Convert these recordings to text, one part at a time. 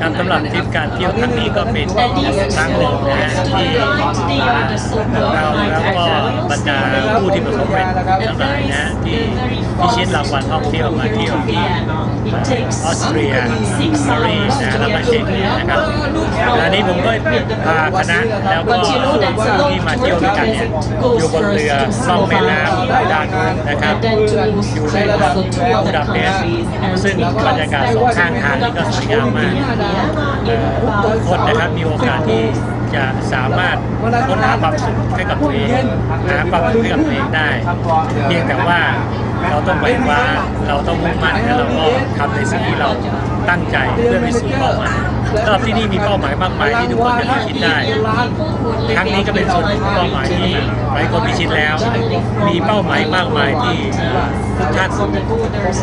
ครับสำหรับทริปการเที่ยวครั้งนี้ก็เป็นครั้งหนึ่งนะฮะที่เราแล้วก็บรรดาผู้ที่ประสบความสำเร็จทั้งหลายนะฮะที่พิชิตรางวัลท่องเที่ยวมาเที่ยวที่ออสเตรียปารีสนะแล้วก็เช็กนะครับอันนี้ผมก็พาคณะแล้วก็ผู้ที่มาเที่ยวด้วยกันเนี่ยอยู่บนเรือล่องแม่น้ำด้าน นะครับอยู่ในเมืองบูดาเปสซึ่งบรรยากาศสองข้างทางนี่ก็สวยงามมากทุกคนนะครับมีโอกาสที่จะสามารถค้นหาความสุขให้กับตัวเองหาความสุขให้กับตัวเองได้ เพียงแต่ว่าเราต้องไปว่าเราต้องมุ่งมั่นและเราก็ทำในสิ่งที่เรา ตั้งใจเพื่อไปสู่เป้าหมายสำหรับที่นี่มีเป้าหมายมากมายที่ทุกคนจะพิชิตได้ ครั้งนี้ก็เป็นส่วนหนึ่งของเป้าหมายที่หลายคนพิชิตแล้ว มีเป้าหมายมากมายที่ทุกท่าน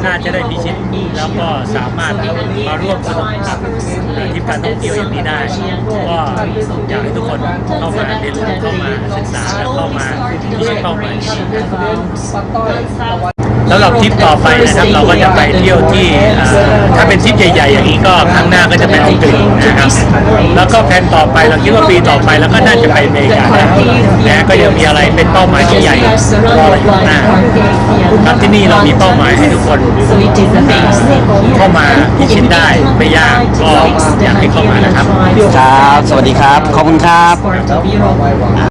น่าจะได้พิชิตแล้วก็สามารถมาร่วมสนุกกับทริปการท่องเที่ยวอย่างนี้ได้ ก็อยากให้ทุกคนเข้ามาเรียนรู้เข้ามาศึกษาและเข้ามาพิชิตเป้าหมายนี้ สำหรับทริปต่อไปนะครับเราก็จะไปเที่ยวที่เอ่อถ้าเป็นทริปใหญ่ ๆ อย่างนี้ก็ครั้งหน้าก็จะไปอังกฤษนะครับ แล้วก็แผนต่อไปเราคิดว่าปีต่อไปแล้วก็น่าจะไปอเมริกาได้นะก็ยังมีอะไรเป็นเป้าหมายที่ใหญ่รอเราอยู่ข้างหน้าครับที่นี่เรามีเป้าหมายให้ทุกคนเข้ามาพิชิตได้ไม่ยากก็อยากให้เข้ามานะครับครับ สวัสดีครับ ขอบคุณครับ